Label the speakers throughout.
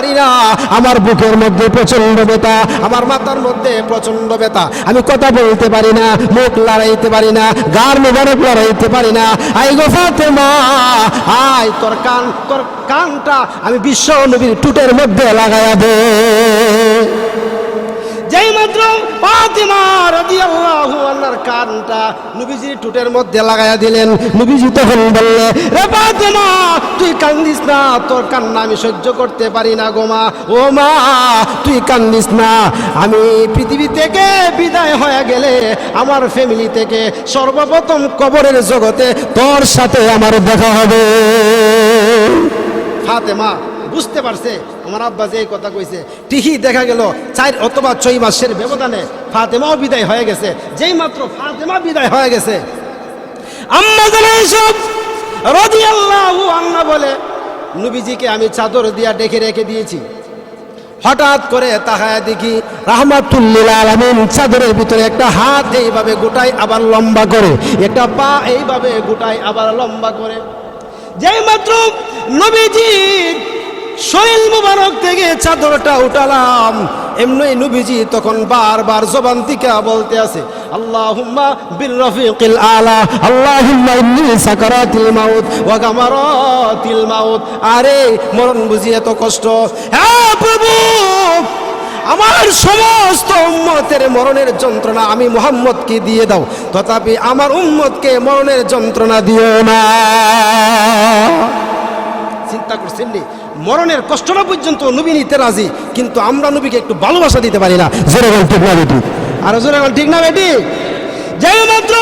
Speaker 1: পারি না। আমার বুকের মধ্যে প্রচণ্ড ব্যথা, আমার মাথার মধ্যে প্রচণ্ড ব্যথা। আমি কথা বলতে পারি না, মুখ লড়াইতে পারি না, গার মোবারক লড়াইতে পারি না। আই গো ফাতেমা, আয়, তোর কান, তোর কানটা আমি বিশ্ব নবীর টুটের মধ্যে লাগাইয়া দে। যেই মাত্র ফাতিমা রাদিয়াল্লাহু আনহার কানটা নবীজির টুটের মধ্যে লাগাইয়া দিলেন। নবীজি তখন বললে, রে ফাতিমা, তুই কান্দিস না, তোর কান্না আমি সহ্য করতে পারি না গো মা। ও মা, তুই কান্দিস না, আমি পৃথিবী থেকে বিদায় হয়ে গেলে আমার ফ্যামিলি থেকে সর্বপ্রথম কবরের জগতে তোর সাথে আমার দেখা হবে। ফাতেমা, বুঝতে পারছে আমার আব্বা যে এই কথা কইছে ঠিকই দেখা গেল, চার অথবা ছয় মাসের ব্যবধানে ফাতেমাও বিদায় হয়ে গেছে। যেই মাত্র ফাতেমা বিদায় হয়ে গেছে আন্না বলে, নবীজিকে আমি চাদর দিয়া ডেকে রেখে দিয়েছি। হঠাৎ করে তাকায় দেখি রাহমাতুল্লিল চাদরের ভিতরে একটা হাত এইভাবে গোটাই আবার লম্বা করে, একটা পা এইভাবে গোটাই আবার লম্বা করে। যেই মাত্র নবীজি শরীর মুবারক থেকে চাদরটা উঠালাম। এমনি নবীজি তখন বারবার জবান থেকে বলতে আছে, আল্লাহুম্মা বির রফিকিল আলা, আল্লাহুম্মা ইন্নী সাকারাতিল মাউত ওয়া গামারাতিল মাউত। আরে, মরণ বুঝি এত কষ্ট। হ্যাঁ প্রভু, আমার সমস্ত উম্মতের মরণের যন্ত্রণা আমি মোহাম্মদকে দিয়ে দাও, তথাপি আমার উম্মতকে মরণের যন্ত্রণা দিও না। চিন্তা করছেন মরণের কষ্টটা পর্যন্ত নবী নিতে রাজি, কিন্তু আমরা নবীকে একটু ভালোবাসা দিতে পারি না। জোরেগল ঠিক না বেটি? আর জোরেগল ঠিক না বেটি? যাই মাত্র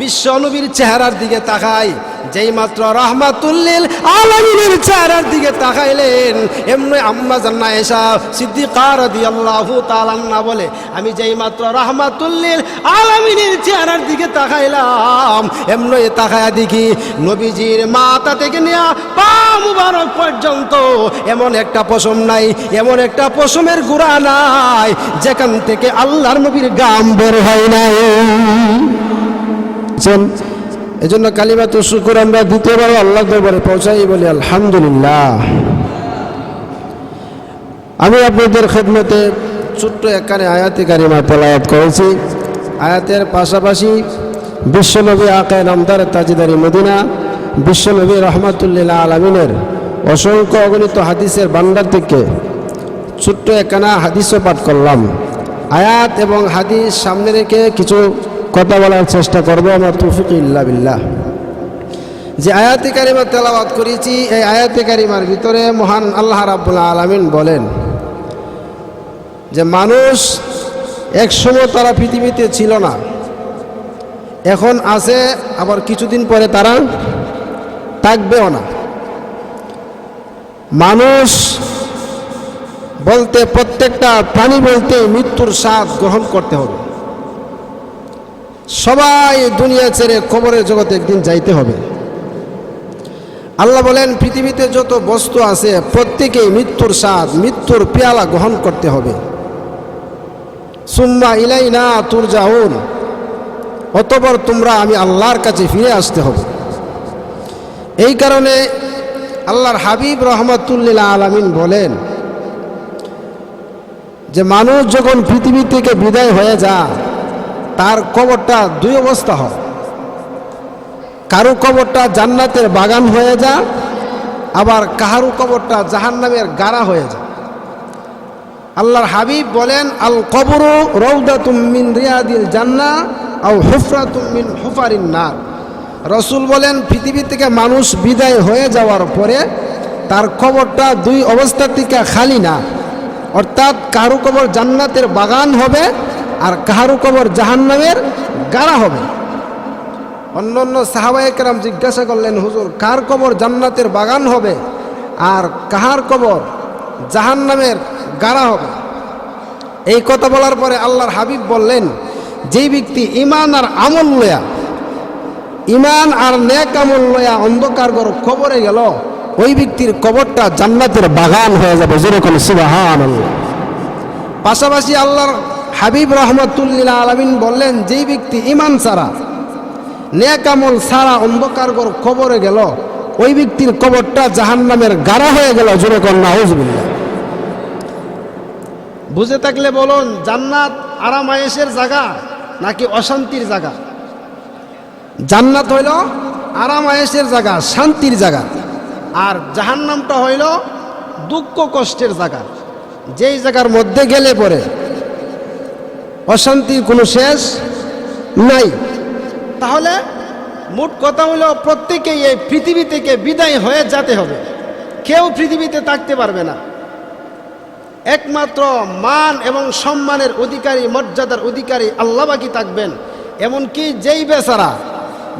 Speaker 1: বিশ্ব নবীর চেহারার দিকে তাকাই। যেই মাত্র রহমাতুল্লিল আলমিনের চেহারার দিকে তাকাইলেন, এমনি আম্মা জান্না এসা সিদ্দিকা রাদিয়াল্লাহু তাআলা বলে, আমি যেই মাত্র রহমাতুল্লিল আলমিনের চেহারার দিকে তাকাইলাম, এমনি তাকায়া দেখি নবীজির মাথা থেকে নেয়া পা মুবারক পর্যন্ত এমন একটা পশম নাই, এমন একটা পশমের গুড়া নাই, যেখান থেকে আল্লাহর নবীর গাম বের হয় নাই। বুঝছেন এই জন্য কালিমা তো শুকুর, আমরা দ্বিতীয়বার আল্লাহ দরবারে পৌঁছাই বলি, আলহামদুলিল্লাহ। আমি আপনাদের খেদমতে ছোট্ট একখানে আয়াতি কারিমা তেলায়াত করেছি। আয়াতের পাশাপাশি বিশ্বনবী আকায় নামদার তাজিদারি মদিনা, বিশ্বনবী রহমাতুল্লিল্লাহ আলমিনের অসংখ্য অগণিত হাদিসের ভান্ডার থেকে ছোট্ট একখানা হাদিসও পাঠ করলাম। আয়াত এবং হাদিস সামনে রেখে কিছু কথা বলার চেষ্টা করব, আমার তৌফিক ইল্লা বিল্লাহ। যে আয়াতি কারিমা তেলাওয়াত করেছি, এই আয়াতি কারিমার ভিতরে মহান আল্লাহ রাব্বুল আলামিন বলেন যে, মানুষ এক সময় তারা পৃথিবীতে ছিল না, এখন আছে, আবার কিছুদিন পরে তারা থাকবেও না। মানুষ বলতে, প্রত্যেকটা প্রাণী বলতে মৃত্যুর স্বাদ গ্রহণ করতে হবে। সবাই দুনিয়া ছেড়ে কবরের জগতে একদিন যাইতে হবে। আল্লাহ বলেন, পৃথিবীতে যত বস্তু আছে প্রত্যেকেই মৃত্যুর স্বাদ, মৃত্যুর পেয়ালা গ্রহণ করতে হবে। সুম্মা ইলাই না তুর যাউন অতপর তোমরা আমি আল্লাহর কাছে ফিরে আসতে হবে। এই কারণে আল্লাহর হাবিব রহমতুল্লিল্লা আলামিন বলেন যে, মানুষ যখন পৃথিবী থেকে বিদায় হয়ে যায় তার কবরটা দুই অবস্থা হয়। কারও কবরটা জান্নাতের বাগান হয়ে যা আবার কাহারু কবরটা জাহান্নামের গাড়া হয়ে যায়। আল্লাহর হাবিব বলেন, আল কবর রৌদা তুমিন রিয়াদিল জান্না আও হুফরা তুমিন হুফারিন নার। রসুল বলেন, পৃথিবী থেকে মানুষ বিদায় হয়ে যাওয়ার পরে তার কবরটা দুই অবস্থা থেকে খালি না। অর্থাৎ কারু কবর জান্নাতের বাগান হবে আর কাহারু কবর জাহান্নামের গাড়া হবে। অন্য অন্য সাহাবাহিকরাম জিজ্ঞাসা করলেন, হুজুর, কার কবর জান্নাতের বাগান হবে আর কাহার কবর জাহান্নামের গাড়া হবে? এই কথা বলার পরে আল্লাহর হাবিব বললেন যেই ব্যক্তি ইমান আর আমল লয়া ইমান আর নেক আমল লয়া অন্ধকার ঘর কবরে গেল, ওই ব্যক্তির কবরটা জান্নাতের বাগান হয়ে যাবে। যেরকম সুবাহান পাশাপাশি আল্লাহর হাবিব রহমতুল্লিল্লা আলমিন বললেন, যেই ব্যক্তি ইমান ছাড়া নেক আমল ছাড়া অন্ধকার ঘর কবরে গেল, ওই ব্যক্তির কবরটা জাহান্নামের গাড়া হয়ে গেল, জোরে কন্যা হজবিল্লা বুঝে থাকলে বলুন, জান্নাত আরামায়েশের জায়গা নাকি অশান্তির জায়গা? জান্নাত হইল আরামায়েশের জায়গা, শান্তির জায়গা, আর জাহান্নামটা হইল দুঃখ কষ্টের জায়গা। যেই জায়গার মধ্যে গেলে পরে অশান্তির কোনো শেষ নাই। তাহলে মোট কথা হলো প্রত্যেকেই এই পৃথিবী থেকে বিদায় হয়ে যেতে হবে। কেউ পৃথিবীতে থাকতে পারবে না। একমাত্র মান এবং সম্মানের অধিকারী, মর্যাদার অধিকারী আল্লাহ বাকি থাকবেন। এমনকি যেই বেচারা,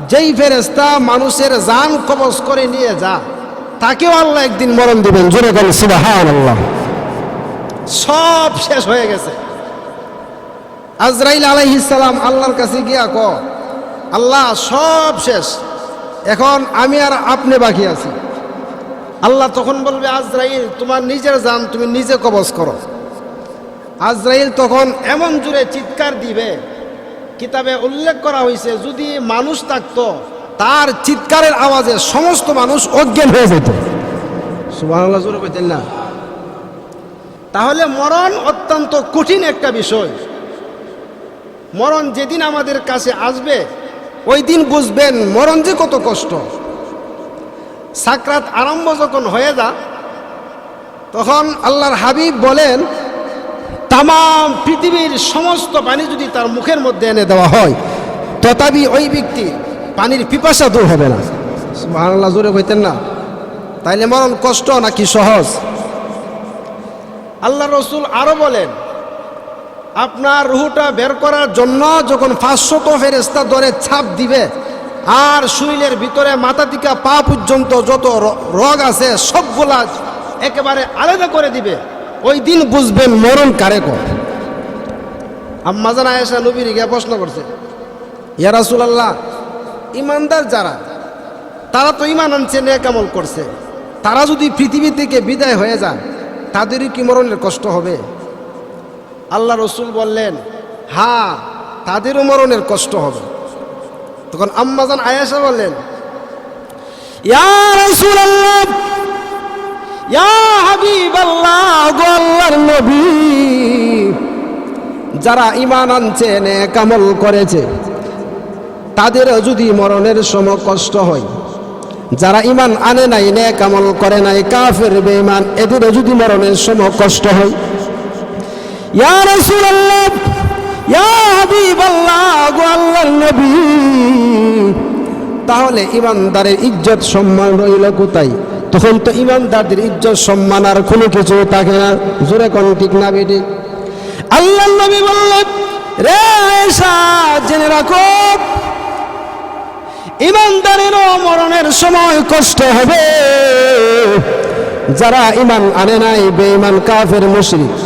Speaker 1: যেই ফেরেস্তা মানুষের জান কবজ করে নিয়ে যা, তাকেও আল্লাহ একদিন মরণ দিবেন। জোরে আল্লাহ সব শেষ হয়ে গেছে। আজরাইল আলাইহিসালাম আল্লাহর কাছে গিয়া ক, আল্লাহ সব শেষ। এখন আমি আর আপনি বাকি আছি। আল্লাহ তখন বলবে, আজরাইল, তোমার নিজের জান তুমি নিজে কবজ করো। আজরাইল তখন এমন জুড়ে চিৎকার দিবে, কিতাবে উল্লেখ করা হয়েছে যদি মানুষ থাকতো, তার চিৎকারের আওয়াজে সমস্ত মানুষ অজ্ঞান হয়ে যেত। সুবাহ না। তাহলে মরণ অত্যন্ত কঠিন একটা বিষয়। মরণ যেদিন আমাদের কাছে আসবে, ওই দিন বুঝবেন মরণ যে কত কষ্ট। সাকরাত আরম্ভ যখন হয়ে যা তখন আল্লাহর হাবিব বলেন তাম পৃথিবীর সমস্ত পানি যদি তার মুখের মধ্যে এনে দেওয়া হয়, তথাপি ওই ব্যক্তি পানির পিপাসা দূর হবে না। আল্লাহ জোরে হইতেন না। তাইলে মরণ কষ্ট নাকি সহজ? আল্লাহ রসুল আরও বলেন আপনার রুহুটা বের করার জন্য যখন পাঁচশত ফেরেস্তা ধরে ছাপ দিবে, আর শরীরের ভিতরে মাথা থেকে পা পর্যন্ত যত রগ আছে, সবগুলা একেবারে আলাদা করে দিবে, ওই দিন বুঝবেন মরণ কারে কর আম্মাজান আয়েশা নবীর গিয়ে প্রশ্ন করছে, ইয়া রাসূলুল্লাহ ইমানদার যারা, তারা তো ইমান আনছে নেকামল করছে। তারা যদি পৃথিবী থেকে বিদায় হয়ে যায়, তাদেরই কি মরণের কষ্ট হবে? আল্লাহ রসুল বললেন হ্যাঁ তাদেরও মরণের কষ্ট হবে। তখন আম্মাজান আয়েশা বললেন যারা ইমান আনছে নেকামল করেছে, তাদের যদি মরণের সময় কষ্ট হয়, যারা ইমান আনে নাই নে কামল করে নাই, কাফের বেমান এদেরও যদি মরণের সময় কষ্ট হয় ইয়া রাসূলুল্লাহ, ইয়া হাবিবাল্লাহ গো আল্লাহর নবী। তাহলে ইমানদারের ইজ্জত সম্মান রইল কোথায়? তখন তো ইমানদারদের ইজ্জত সম্মান আর কোনো কিছু থাকে না। জোরে কোন ঠিক না বেটি? আল্লাহ নবী বললেন, রে জেনে রাখো, ইমানদারেরও মরণের সময় কষ্ট হবে। যারা ইমান আনে নাই, বেঈমান কাফের, মুশরিক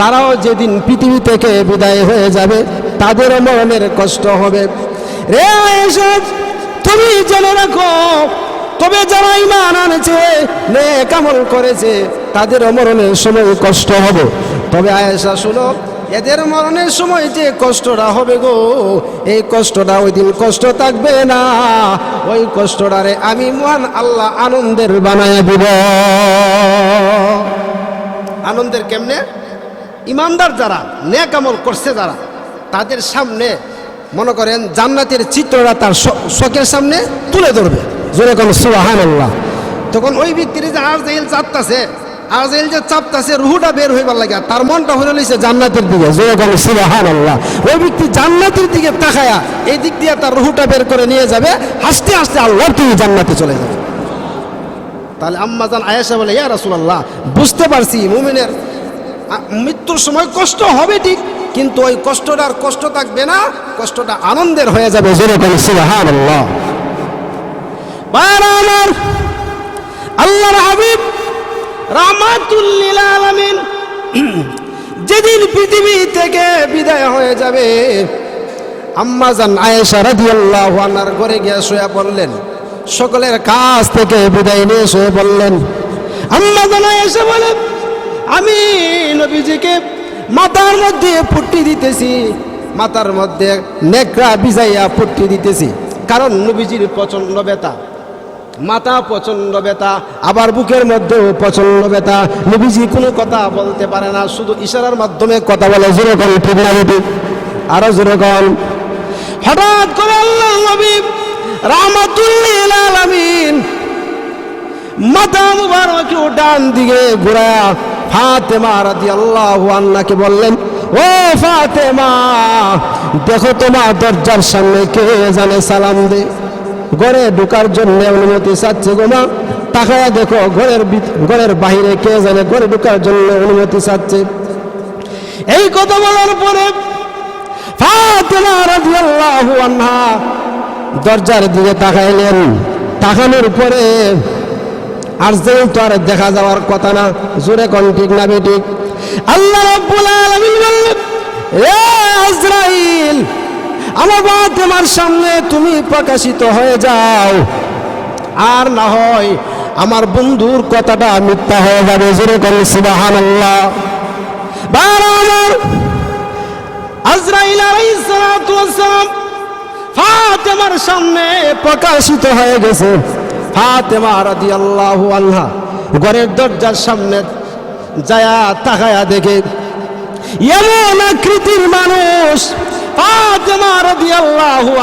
Speaker 1: তারাও যেদিন পৃথিবী থেকে বিদায় হয়ে যাবে, তাদেরও মরণের কষ্ট হবে। রে আয়েশা তুমি জেনে রাখো, তবে যারা ইমান আনেছে নে কামল করেছে তাদের মরণের সময় কষ্ট হবে। তবে আয়েশা, শুনো, এদের মরণের সময় যে কষ্টটা হবে গো, এই কষ্টটা ওই দিন কষ্ট থাকবে না। ওই কষ্টটারে আমি মহান আল্লাহ আনন্দের বানায় দিব। আনন্দের কেমনে? ইমানদার যারা, নেক আমল করছে যারা, তাদের সামনে মনে করেন জান্নাতের চিত্ররা তার শখের সামনে তুলে ধরবে। জোরে কোন সুবাহান আল্লাহ তখন ওই ব্যক্তির যে আরজাইল চাপতাছে আরজাইল যে চাপতাছে, রুহুটা বের হইবার লাগে তার মনটা হয়ে লইছে জান্নাতের দিকে। জোরে কোন সুবাহান আল্লাহ ওই ব্যক্তি জান্নাতের দিকে তাকায়া এই দিক দিয়ে তার রুহুটা বের করে নিয়ে যাবে। হাসতে হাসতে আল্লাহর তুমি জান্নাতে চলে যাবে। তাহলে আম্মাজান আয়েশা বলে, ইয়া রাসূলুল্লাহ, বুঝতে পারছি, মুমিনের মৃত্যুর সময় কষ্ট হবে ঠিক, কিন্তু ওই কষ্টটার কষ্ট থাকবে না, কষ্টটা আনন্দের হয়ে যাবে যেদিন পৃথিবী থেকে বিদায় হয়ে যাবে আম্মাজান আয়েশা রাদিয়াল্লাহু আনহার ঘরে গিয়ে শুয়ে পড়লেন, সকলের কাছ থেকে বিদায় নিয়ে শুয়ে পড়লেন। আম্মাজান আয়েশা বলেন আমি নবীজিকে মাথার মধ্যে পুট্টি দিতেছি, মাথার মধ্যে নেকড়া বিজাইয়া পুট্টি দিতেছি। কারণ নবীজির প্রচণ্ড ব্যথা। মাথা প্রচণ্ড ব্যথা, আবার বুকের মধ্যেও প্রচণ্ড ব্যথা। নবীজি কোনো কথা বলতে পারে না, শুধু ইশারার মাধ্যমে কথা বলে যেরকম ঠিক না আরও যেরকম হঠাৎ করে আল্লাহ নবী রাহমাতুল্লিল আলামিন মুবারক ডান দিকে ঘোরা ফাতেমা রাদিয়াল্লাহু আনহাকে বললেন, ও ফাতেমা, দেখো তোমার দরজার সামনে কে জানে সালাম দে। ঘরে ঢোকার জন্য অনুমতি চাচ্ছে গো মা। তাকায়া দেখো ঘরের ঘরের বাইরে কে জানে ঘরে ঢোকার জন্য অনুমতি চাচ্ছে। এই কথা বলার পরে ফাতেমা রাদিয়াল্লাহু আনহা দরজার দিকে তাকাইলেন। তাকানোর পরে আর যে তো আর দেখা যাওয়ার কথা না, জোরে কোন ঠিক না বেঠিক আল্লাহ রাব্বুল আলামিন বললেন, এ আজরাইল, আমার তোমার সামনে তুমি প্রকাশিত হয়ে যাও। আর না হয় আমার বন্ধুর কথাটা মিথ্যা হয়ে যাবে, জোরে কোন সুবহানাল্লাহ। বার আমার, আজরাইল আলাইহিস সালাতু ওয়াস সালাম ফাতেমার সামনে প্রকাশিত হয়ে গেছে। ফাতেমা আনহা ঘরের দরজার সামনে যায়া তাকায়া দেখে, এমন আকৃতির মানুষ। ফাতেমা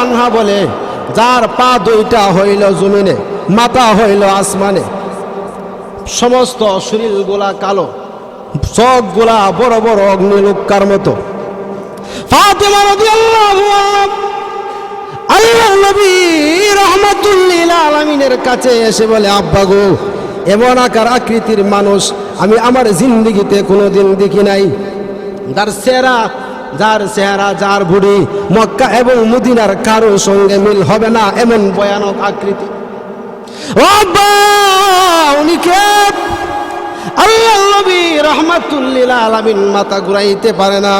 Speaker 1: আনহা বলে, যার পা দুইটা হইল জমিনে, মাথা হইল আসমানে। সমস্ত শরীরগুলা কালো, চোখগুলা বড় বড় অগ্নিলোকার মতো। আল্লাহ নবী রহমাতুল্লিল আলমিনের কাছে এসে বলে, আব্বা গো, এমন আকার আকৃতির মানুষ আমি আমার জিন্দগিতে কোনোদিন দেখি নাই। যার চেহারা যার চেহারা, যার বুড়ি মক্কা এবং মুদিনার কারও সঙ্গে মিল হবে না, এমন ভয়ানক আকৃতি। ও উনি কে? আল্লাহ নবী রহমাতুল্লিল আলামিন মাথা ঘুরাইতে পারে না,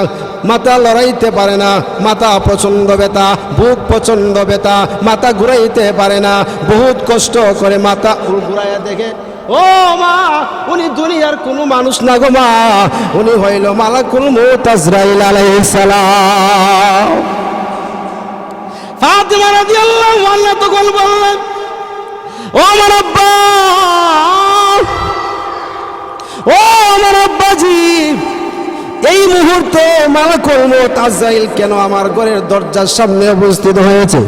Speaker 1: মাথা লড়াইতে পারে না, মাথা প্রচণ্ড ব্যথা, বুক প্রচণ্ড ব্যথা, মাথা ঘুরাইতে পারে না, বহুত কষ্ট করে মাথা ঘুরাইয়া দেখে, ও মা, উনি দুনিয়ার কোনো মানুষ না গো মা, উনি হইল মালাকুল আজরাইল আলাইহিস সালাম। তখন বললেন, ও আমার আব্বা! ও আমার আব্বাজি, এই মুহূর্তে মালাকুল মউত আজরাইল কেন আমার ঘরের দরজার সামনে উপস্থিত হয়েছে?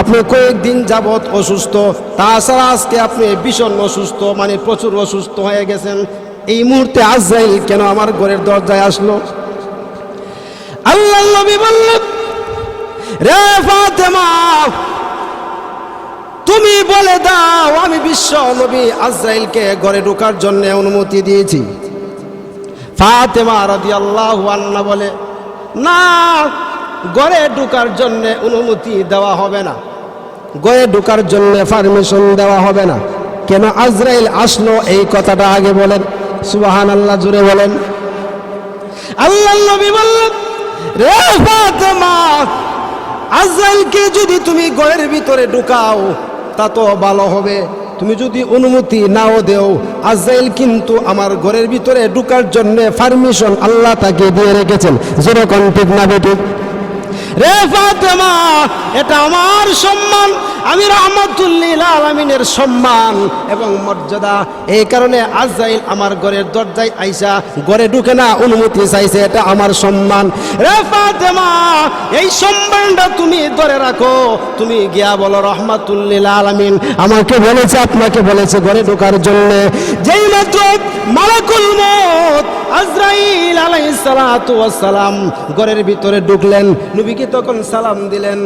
Speaker 1: আপনি কয়েকদিন যাবৎ অসুস্থ, তাছাড়া আজকে আপনি ভীষণ অসুস্থ মানে প্রচুর অসুস্থ হয়ে গেছেন। এই মুহূর্তে আজরাইল কেন আমার ঘরের দরজায় আসলো? আল্লাহ নবী বললেন, রে ফাতেমা তুমি বলে দাও, আমি বিশ্ব নবী আজরাইলকে ঘরে ঢোকার জন্য অনুমতি দিয়েছি। ফাতেমা আন্না বলে, না, ঘরে ঢোকার জন্য অনুমতি দেওয়া হবে না। ঘরে ঢোকার জন্য পারমিশন দেওয়া হবে না। কেন আজরাইল আসলো? এই কথাটা আগে বলেন। সুবাহান আল্লাহ জুড়ে বলেন। আল্লাহ নবী বললেন, রে ফাতেমা, আজরাইলকে যদি তুমি ঘরের ভিতরে ঢুকাও তা তো ভালো হবে। তুমি যদি অনুমতি নাও দেও আজাইল কিন্তু আমার ঘরের ভিতরে ঢুকার জন্য পারমিশন আল্লাহ তাকে দিয়ে রেখেছেন। যেরকম ঠিক না বেঠিক রে ফাতেমা, এটা আমার সম্মান। আমি রহমতুল্লিল আলমিনের সম্মান এবং মর্যাদা। এই কারণে আজরাইল আমার ঘরের দরজায় আইসা ঘরে ঢুকে না অনুমতি চাইছে, এটা আমার সম্মান। রে ফাতেমা, এই সম্মানটা তুমি ধরে রাখো। তুমি গিয়া বলো, রহমাতুল্লিল আলমিন, আমাকে বলেছে, আপনাকে বলেছে ঘরে ঢোকার জন্য। যেই মাত্র মালাকুল মত আজরাইল আলাই সালাম ঘরের ভিতরে ঢুকলেন। নবীকে তখন সালাম দিলেন।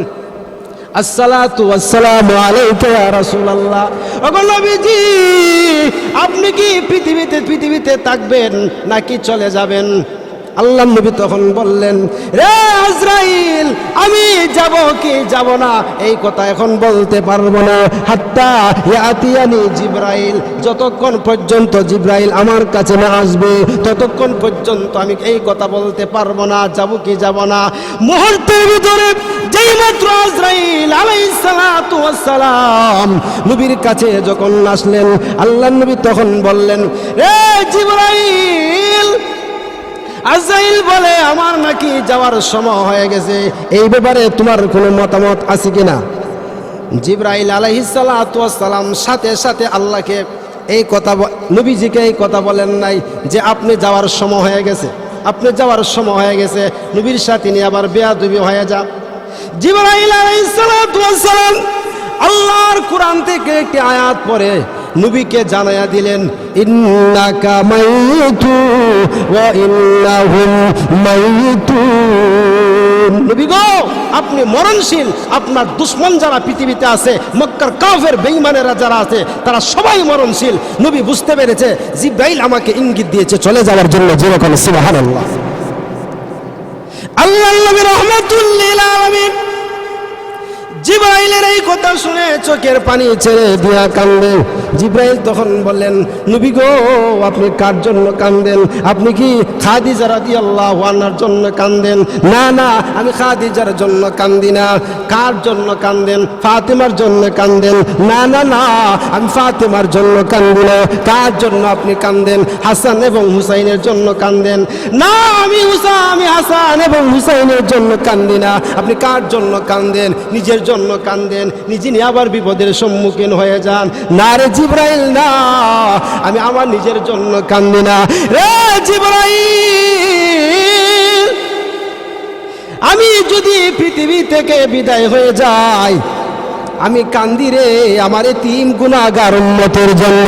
Speaker 1: আপনি কি পৃথিবীতে পৃথিবীতে থাকবেন নাকি চলে যাবেন? আল্লাহ নবী তখন বললেন, রে আজরাইল, আমি যাব কি যাব না? এই কথা এখন বলতে পারব না। হাত্তা ইয়াতিয়ানি জিব্রাইল, যতক্ষণ পর্যন্ত জিব্রাইল আমার কাছে না আসবে, ততক্ষণ পর্যন্ত আমি এই কথা বলতে পারব না, যাব কি যাব না। মুহূর্তের ভিতরে যেই মাত্র আজরাইল আলাইহিস সালাতু ওয়াস সালাম নবীর কাছে যখন আসলেন আল্লাহ নবী তখন বললেন, রে জিব্রাইল আজাইল বলে, আমার নাকি যাওয়ার সময় হয়ে গেছে। এই ব্যাপারে তোমার কোনো মতামত আছে কিনা? জিব্রাইল আলাইহিসালাম সাথে সাথে আল্লাহকে এই কথা নবীজিকে এই কথা বলেন নাই যে, আপনি যাওয়ার সময় হয়ে গেছে। আপনি যাওয়ার সময় হয়ে গেছে। নবীর সাথে নিয়ে আবার বেয়াদুবি হয়ে যা জিব্রাইল আলাইহিসসালাম আল্লাহর কোরআন থেকে একটি আয়াত পড়ে নবীকে জানায়া দিলেন নবী গো, আপনি মরণশীল, আপনার দুশ্মন যারা পৃথিবীতে আছে, মক্কার কাফের বেঈমানেরা যারা আছে, তারা সবাই মরণশীল। নবী বুঝতে পেরেছে, জিব্রাইল আমাকে ইঙ্গিত দিয়েছে, চলে যাওয়ার জন্য যেরকম, সুবহানাল্লাহ। আল্লাহ জিব্রাইলের এই কথা শুনে চোখের পানি ছেড়ে দিয়া কান্দে জিব্রাইল তখন বললেন, নবী গো, আপনি কার জন্য কান্দেন? আপনি কি খাদিজা আল্লাহ আনহার জন্য কান্দেন? না না, আমি খাদিজার জন্য কান্দি না। কার জন্য কান্দেন? ফাতেমার জন্য কান্দেন? না না না, আমি ফাতেমার জন্য কান্দি না। কার জন্য আপনি কান্দেন? হাসান এবং হুসাইনের জন্য কান্দেন? না, আমি হুসা, আমি হাসান এবং হুসাইনের জন্য কান্দি না। আপনি কার জন্য কান্দেন? নিজের জন্য কান্দেন। নিজে নিয়ে আবার বিপদের সম্মুখীন হয়ে যান। না রে জিব্রাইল, না, আমি আমার নিজের জন্য কান্দি না। রে জিব্রাইল, আমি যদি পৃথিবী থেকে বিদায় হয়ে যাই, আমি কান্দি রে আমার তিন গুণাগার উন্মতের জন্য।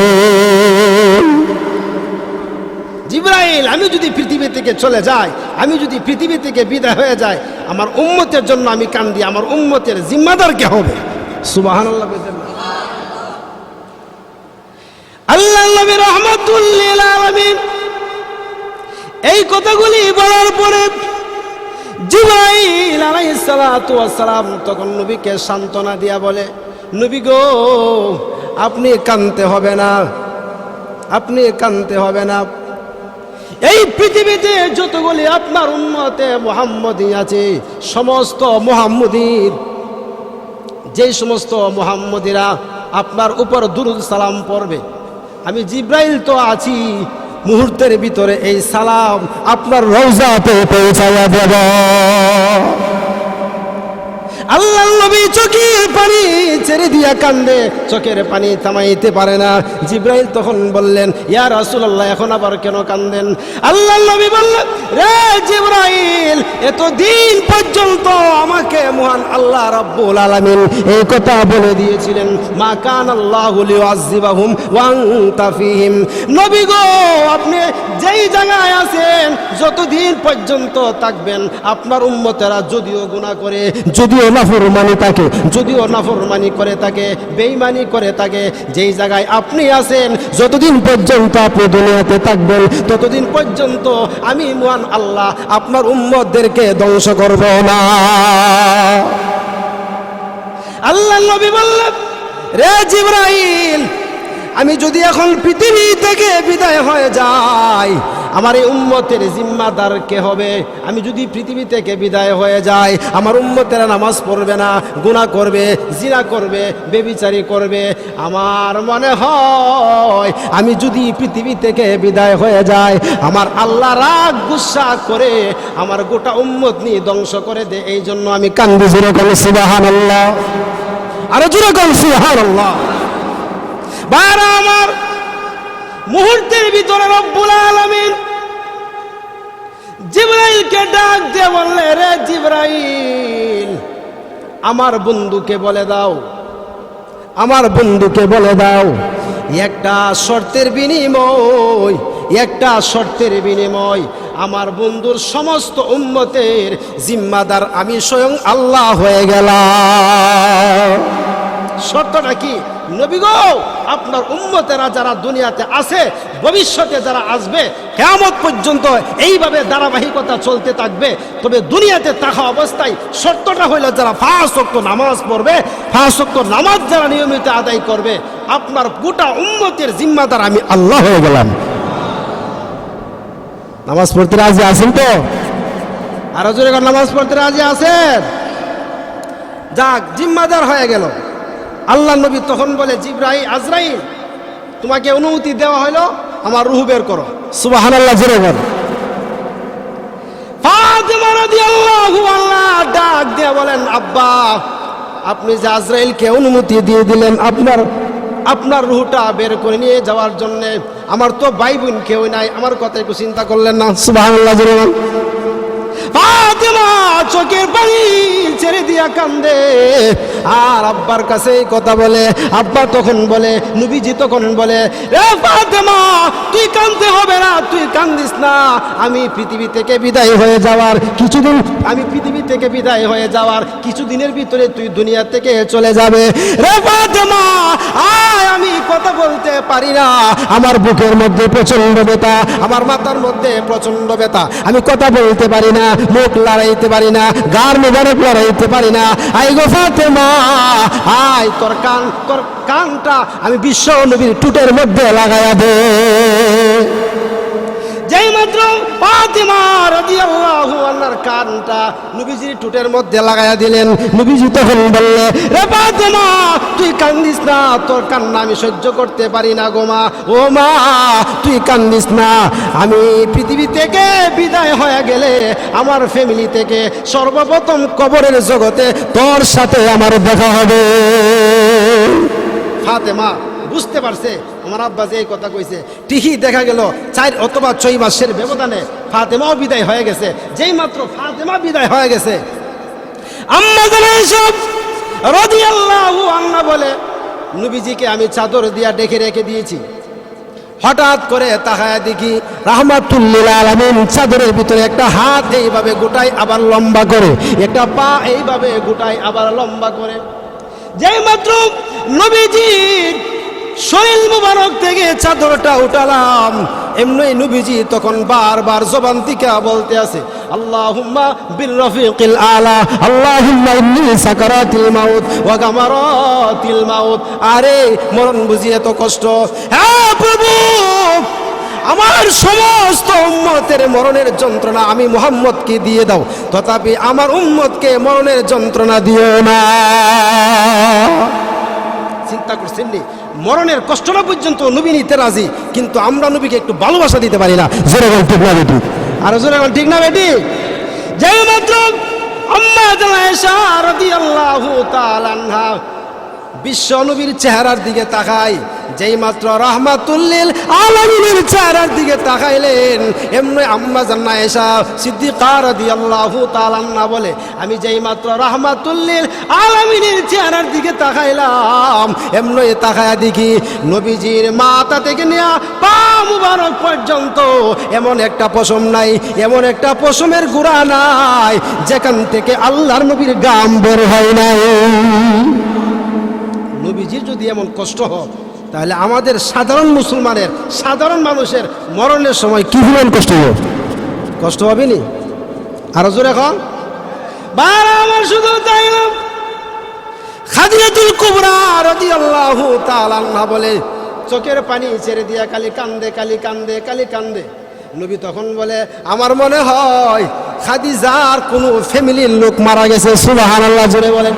Speaker 1: জিব্রাইল, আমি যদি পৃথিবী থেকে চলে যাই, আমি যদি পৃথিবী থেকে বিদায় হয়ে যাই, আমার উম্মতের জন্য আমি কান্দি, আমার উম্মতের জিম্মাদার কে হবে? সুবহানাল্লাহ বলতেন না? আল্লাহ নবী রহমাতুল্লিল এই কথাগুলি বলার পরে জিব্রাইল আলাইহিস সালাতু তখন নবীকে সান্ত্বনা দিয়া বলে, নবী গো, আপনি কানতে হবে না, আপনি কানতে হবে না। এই পৃথিবীতে যতগুলি আপনার উন্মতে মোহাম্মদী আছে, সমস্ত মোহাম্মদীর যে সমস্ত মোহাম্মদীরা আপনার উপর দুরুদ সালাম পড়বে আমি জিব্রাইল তো আছি। মুহূর্তের ভিতরে এই সালাম আপনার রৌজাতে পৌঁছাইয়া দেব। আল্লাহ নবী চোখের পানি ছেড়ে দিয়া কান্দে, চোখের পানি থামাইতে পারে না। জিব্রাইল তখন বললেন, ইয়া রাসূলুল্লাহ, এখন আবার কেন কান্দেন? আল্লাহ নবী বললেন, রে জিব্রাইল এত দিন পর্যন্ত আমাকে মহান আল্লাহ রাব্বুল আলামিন এই কথা বলে দিয়েছিলেন। মা কান আল্লাহ লিউআযিবাহুম ওয়া আনতা ফীহিম। নবী গো, আপনি যেই জায়গায় আছেন, যতদিন পর্যন্ত থাকবেন, আপনার উম্মতেরা যদিও গুনাহ করে, যদিও নাফরমানি থাকে যদিও নাফরমানি করে থাকে বেঈমানি করে থাকে যেই জায়গায় আপনি আছেন যতদিন পর্যন্ত আপনি দুনিয়াতে থাকবেন ততদিন পর্যন্ত আমি মহান আল্লাহ আপনার উম্মতদেরকে ধ্বংস করব না। আল্লাহ নবী বললেন রে জিব্রাইল আমি যদি এখন পৃথিবী থেকে বিদায় হয়ে যাই আমার এই উম্মতের জিম্মাদার কে হবে? আমি যদি পৃথিবী থেকে বিদায় হয়ে যাই, আমার উম্মতেরা নামাজ পড়বে না, গুনাহ করবে, জিনা করবে, বেবিচারি করবে। আমার মনে হয়, আমি যদি পৃথিবী থেকে বিদায় হয়ে যাই, আমার আল্লাহ রাগ, গুসা করে আমার গোটা উম্মত নিয়ে ধ্বংস করে দে এই জন্য আমি কান্দি জুড়ে কোন সুবাহান আল্লাহ আরও জুড়ে কোন সুবাহান আল্লাহ আমার মুহূর্তের ভিতরে রব্বুল আলামিন জিব্রাইলকে ডাক দিয়ে বললে, রে জিব্রাইল, আমার বন্ধুকে বলে দাও, আমার বন্ধুকে বলে দাও, একটা শর্তের বিনিময়, একটা শর্তের বিনিময়, আমার বন্ধুর সমস্ত উন্মতের জিম্মাদার আমি স্বয়ং আল্লাহ হয়ে গেলাম। শর্তটা কি? নবী গো, আপনার উম্মতেরা যারা দুনিয়াতে আছে, ভবিষ্যতে যারা আসবে কেমন পর্যন্ত এইভাবে ধারাবাহিকতা চলতে থাকবে। তবে দুনিয়াতে থাকা অবস্থায় শর্তটা হইল যারা ফাঁস নামাজ পড়বে ফাঁস নামাজ যারা নিয়মিত আদায় করবে, আপনার গোটা উম্মতের জিম্মাদার আমি আল্লাহ হয়ে গেলাম। নামাজ পড়তে রাজি আছেন তো? আরও জোরে নামাজ পড়তে রাজি আছেন? যাক, জিম্মাদার হয়ে গেল। আল্লাহ নবী তখন বলে জিব্রাহি আজরাইল তোমাকে অনুমতি দেওয়া হলো আমার রুহু বের করো। সুবাহান আল্লাহ জোরে বল। ডাক দিয়ে বলেন আব্বা আপনি যে আজরাইলকে অনুমতি দিয়ে দিলেন আপনার আপনার রুহটা বের করে নিয়ে যাওয়ার জন্য আমার তো ভাই বোন কেউ নাই আমার কথা একটু চিন্তা করলেন না? বল। ফাতেমা চোখের পানি ছেড়ে দিয়া কান্দে। আর আব্বার কাছে কথা বলে, আব্বা তখন বলে, নবীজি তখন বলে রে ফাতেমা, তুই কান্দতে হবে না, তুই কান্দিস না। আমি পৃথিবী থেকে বিদায় হয়ে যাওয়ার কিছুদিন, আমি পৃথিবী থেকে বিদায় হয়ে যাওয়ার কিছুদিনের ভিতরে তুই দুনিয়া থেকে চলে যাবে। রে ফাতেমা, আয়, আমি কথা বলতে পারি না। আমার বুকের মধ্যে প্রচণ্ড ব্যথা, আমার মাথার মধ্যে প্রচণ্ড ব্যথা। আমি কথা বলতে পারি না। মুখ লড়াইতে পারি না, গার মোবারক লড়াইতে পারি না। আই গো ফাতেমা আয় তোর কান, তোর কানটা আমি বিশ্ব নবীর টুটের মধ্যে লাগাইয়া দে। যেই মাত্র ফাতিমা রাদিয়াল্লাহু আনহার কানটা নবীজির টুটের মধ্যে লাগায়া দিলেন। নবীজি তখন বললে, রে ফাতিমা, তুই কান্দিস না, তোর কান্না আমি সহ্য করতে পারি না গো মা। ও মা, তুই কান্দিস না, আমি পৃথিবী থেকে বিদায় হয়ে গেলে আমার ফ্যামিলি থেকে সর্বপ্রথম কবরের জগতে তোর সাথে আমার দেখা হবে। ফাতেমা, বুঝতে পারছে? আমার আব্বা যে এই কথা কইছে, ঠিকই দেখা গেল, চার অথবা ছয় মাসের ব্যবধানে ফাতেমাও বিদায় হয়ে গেছে, যেই মাত্র ফাতেমা বিদায় হয়ে গেছে। বলে, নবীজিকে আমি চাদর দিয়া ডেকে রেখে দিয়েছি। হঠাৎ করে তাহায়া দেখি রাহমাতুল্লিল আলামিন চাদরের ভিতরে একটা হাত এইভাবে গোটাই আবার লম্বা করে, একটা পা এইভাবে গোটাই আবার লম্বা করে। যেই মাত্র নবীজি শরীর মুবারক থেকে চাদরটা উঠালাম। এমনি নবীজি তখন বারবার জবান থেকে বলতে আছে, আল্লাহুম্মা বির রফিকিল আলা, আল্লাহুম্মা ইন্নী সাকারাতিল মাউত ওয়া গামারাতিল মাউত। আরে, মরণ বুঝি এত কষ্ট? হ্যাঁ প্রভু, আমার সমস্ত উম্মতের মরণের যন্ত্রণা আমি মোহাম্মদকে দিয়ে দাও, তথাপি আমার উম্মতকে মরণের যন্ত্রণা দিও না। চিন্তা করছেন মরণের কষ্টটা পর্যন্ত নবী নিতে রাজি, কিন্তু আমরা নবীকে একটু ভালোবাসা দিতে পারি না। জোরেগল ঠিক না বেটি? আর জোরেগল ঠিক না বেটি? যাই মাত্র বিশ্ব নবীর চেহারার দিকে তাকাই। যেই মাত্র রহমাতুল্লিল আলমিনের চেহারার দিকে তাকাইলেন, এমনি আম্মা জান্না এসা সিদ্দিকা রাদিয়াল্লাহু তাআলা বলে, আমি যেই মাত্র রহমাতুল্লিল আলমিনের চেহারার দিকে তাকাইলাম, এমনি তাকায়া দেখি নবীজির মাথা থেকে নেয়া পা মুবারক পর্যন্ত এমন একটা পশম নাই, এমন একটা পশমের গুড়া নাই, যেখান থেকে আল্লাহর নবীর গাম বের হয় নাই। নবীজির যদি এমন কষ্ট হয় তাহলে আমাদের সাধারণ মুসলমানের, সাধারণ মানুষের মরণের সময় কি পরিমাণ কষ্ট হবে কষ্ট হবে নি আরও জোরে এখন বার আমার শুধু তাই না। খাদিজাতুল কুবরা রাদিয়াল্লাহু তাআলা আনহা বলে, চোখের পানি ছেড়ে দিয়া কালি কান্দে কালি কান্দে কালি কান্দে। নবী তখন বলে, আমার মনে হয় খাদিজার কোনো ফ্যামিলির লোক মারা গেছে। সুবহানাল্লাহ, জোরে বলেন।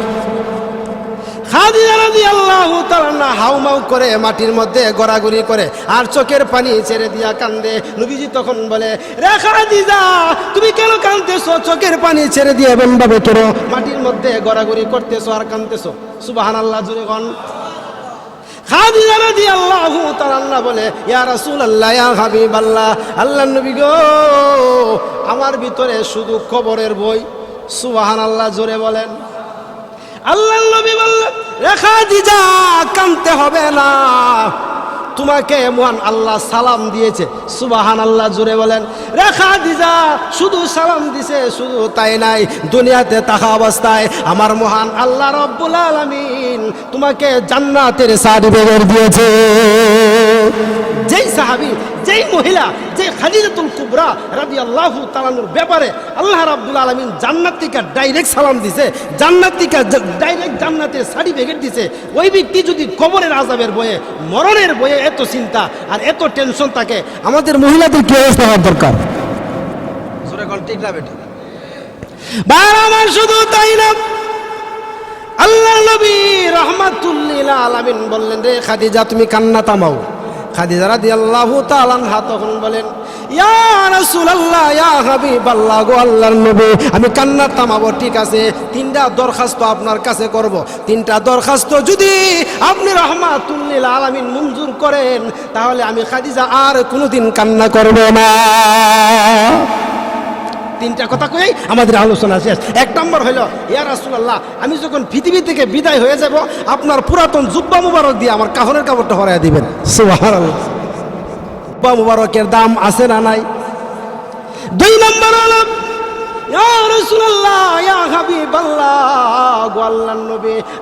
Speaker 1: হাউমাউ করে মাটির মধ্যে গড়াগড়ি করে আর চোখের পানি ছেড়ে দিয়া কান্দে। নবীজি তখন বলে, রে খাদিজা, তুমি কেন কান্দতেছো চোখের পানি ছেড়ে দিয়ে এমন ভাবে তোর মাটির মধ্যে গড়াগড়ি করতেছো আর কান্দতেছো সুবহানাল্লাহ জুড়ে গন খাদিজা রাদিয়াল্লাহু তাআলা বলে, ইয়া রাসূলুল্লাহ, ইয়া হাবিবাল্লাহ আল্লাহর নবী গো, আমার ভিতরে শুধু কবরের বই। সুবাহান আল্লাহ জোরে বলেন। আল্লাহ নবী বললেন রেখা দিজা, কানতে হবে না। তোমাকে মহান আল্লাহ সালাম দিয়েছে সুবাহান আল্লাহ জুড়ে বলেন, রেখা দিজা, শুধু সালাম দিছে, শুধু তাই নাই। দুনিয়াতে থাকা অবস্থায় আমার মহান আল্লাহ রব্বুল আলামিন তোমাকে জান্নাতের সার্টিফিকেট দিয়েছে। যেই সাহাবি যেই মহিলা যে খাদিজাতুল কুবরা রাদিয়াল্লাহু তাআলার ব্যাপারে আল্লাহ রাব্বুল আলামিন জান্নাতিকা ডাইরেক্ট সালাম দিছে জান্নাতিকা ডাইরেক্ট জান্নাতের শাড়ি সার্টিফিকেট দিছে। ওই ব্যক্তি যদি কবরের আজাবের বয়ে মরণের বয়ে এত চিন্তা আর এত টেনশন থাকে আমাদের মহিলাদের কি অবস্থা হওয়ার দরকার? ঠিক না বেটি? বার শুধু তাই না আল্লাহ নবী রহমাতুল্লিল আলামিন বললেন রে খাদিজা তুমি কান্না থামাও। খাদিজা রাদি আল্লাহ তালানহা তখন বলেন আমি কান্নার থামাবো ঠিক আছে, তিনটা দরখাস্ত আপনার কাছে করব। তিনটা দরখাস্ত যদি আপনি রহমাতুল্লিল আলামিন মঞ্জুর করেন, তাহলে আমি খাদিজা আর কোনোদিন কান্না করব না। তিনটা কথা কই, আমাদের আলোচনা শেষ। এক নম্বর হলো ইয়া রাসূলুল্লাহ, আমি যখন পৃথিবী থেকে বিদায় হয়ে যাব, আপনার পুরাতন জুব্বা মুবারক দিয়ে আমার কাফনের কাপড়টা হরাইয়া দিবেন। জুব্বা মুবারকের দাম আছে না নাই? দুই নম্বর হলো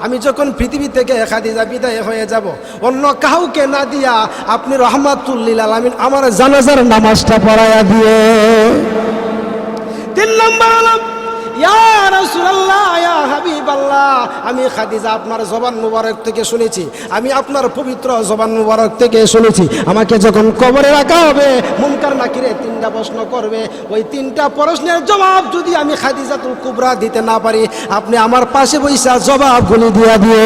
Speaker 1: আমি যখন পৃথিবী থেকে খাদিজা বিদায় হয়ে যাব, অন্য কাউকে না দিয়া আপনি রহমাতুল্লিল আলামিন আমার জানাজার নামাজটা পড়ায়া দিয়ে তিন নম্বর হাবিবাল্লাহ। আমি খাদিজা আপনার জবান মুবারক থেকে শুনেছি, আমি আপনার পবিত্র জবান মুবারক থেকে শুনেছি। আমাকে যখন কবরে রাখা হবে, মুনকার নাকিরে তিনটা প্রশ্ন করবে। ওই তিনটা প্রশ্নের জবাব যদি আমি খাদিজাতুল কুবরা দিতে না পারি, আপনি আমার পাশে বৈশা জবাবগুলি দিয়া দিয়ে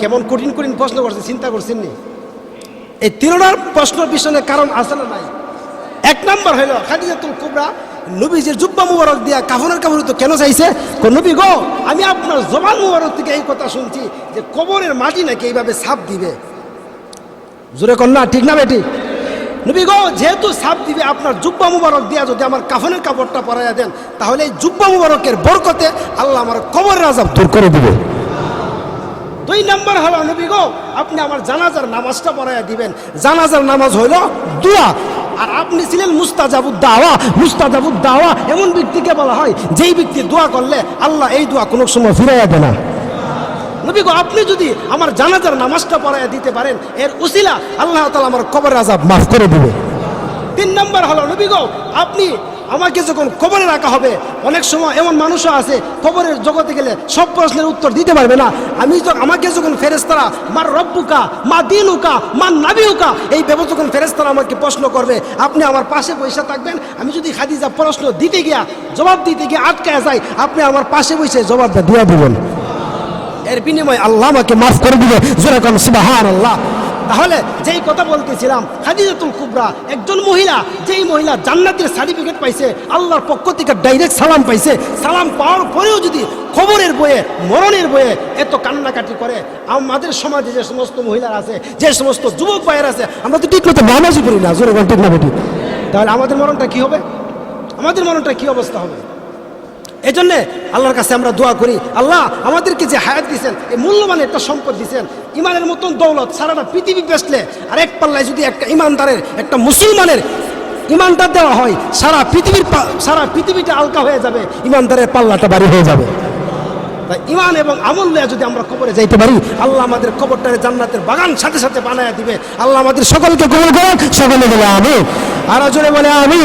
Speaker 1: কেমন কঠিন কঠিন প্রশ্ন করছে চিন্তা করছেন নি? এই তিনটার প্রশ্ন পিছনে কারণ আছে নাই? এক নম্বর হইল খাদিজাতুল কুবরা, নবীজির জুব্বা মুবারক দিয়া কাফনের কাপড় তো কেন চাইছে? নবী গো, আমি আপনার জবান মুবারক থেকে এই কথা শুনছি যে কবরের মাটি নাকি এইভাবে সাপ দিবে। জোরে না, ঠিক না বেটি? নবী গো, যেহেতু সাপ দিবে, আপনার জুব্বা মুবারক দিয়া যদি আমার কাফনের কাপড়টা পরাইয়া দেন, তাহলে এই জুব্বা মুবারকের বরকতে আল্লাহ আমার কবরের আজাব দূর করে দিবে। দুই নাম্বার হলো, নবী গো, আপনি আমার জানাজার নামাজটা পড়াইয়া দিবেন। জানাজার নামাজ হইল দোয়া। আর আপনি ছিলেন মুস্তাজাবুদ দাওয়া মুস্তাজাবুদ দাওয়া এমন ব্যক্তিকে বলা হয়, যেই ব্যক্তি দোয়া করলে আল্লাহ এই দোয়া কোনো সময় ফিরাইয়া দেয় না। নবী আপনি যদি আমার জানাজার নামাজটা পড়াইয়া দিতে পারেন, এর উসিলা আল্লাহ তালা আমার কবর আজাব মাফ করে দেবে। তিন নম্বর হলো, নবী আপনি আমাকে যখন কবরে রাখা হবে, অনেক সময় এমন মানুষও আছে, কবরের জগতে গেলে সব প্রশ্নের উত্তর দিতে পারবে না। আমি আমাকে যখন ফেরেস্তারা মার রব্বুকা, মা দিনুকা, মা নাবিউকা, এই ভেবে যখন ফেরেস্তারা আমাকে প্রশ্ন করবে, আপনি আমার পাশে বসে থাকবেন? আমি যদি খাদিজা প্রশ্ন দিতে গিয়া, জবাব দিতে গিয়ে আটকায় যাই, আপনি আমার পাশে বসে জবাবটা দিয়ে দিবেন। এর বিনিময়ে আল্লাহ আমাকে মাফ করে দিবে। যেরকম সুবাহান আল্লাহ তাহলে যেই কথা বলতেছিলাম, খাদিজাতুল কুবরা একজন মহিলা, যেই মহিলা জান্নাতের সার্টিফিকেট পাইছে, আল্লাহর পক্ষ থেকে ডাইরেক্ট সালাম পাইছে, সালাম পাওয়ার পরেও যদি খবরের বইয়ে, মরণের বইয়ে এত কান্নাকাটি করে, আমাদের সমাজে যে সমস্ত মহিলারা আছে, যে সমস্ত যুবক ভাইয়ের আছে, আমরা তো ঠিক মতো নামাজই করি না, জোরে ঠিক না তাহলে আমাদের মরণটা কি হবে? আমাদের মরণটা কি অবস্থা হবে? এই জন্যে আল্লাহর কাছে আমরা দোয়া করি, আল্লাহ আমাদেরকে যে হায়াত দিয়েছেন, এই মূল্যবান একটা সম্পদ দিয়েছেন, ইমানের মতন দৌলত সারাটা পৃথিবী বেসলে আর এক পাল্লায় যদি একটা ইমানদারের, একটা মুসলমানের ইমানটা দেওয়া হয়, সারা পৃথিবীর সারা পৃথিবীটা আলকা হয়ে যাবে, ইমানদারের পাল্লাটা বাড়ি হয়ে যাবে। তাই ইমান এবং আমল নিয়ে যদি আমরা কবরে যাইতে পারি, আল্লাহ আমাদের কবরটারে জান্নাতের বাগান সাথে সাথে বানায় দিবে। আল্লাহ আমাদের সকলকে কবর করেন সকলে বলে আমি আর জোরে বলে আমি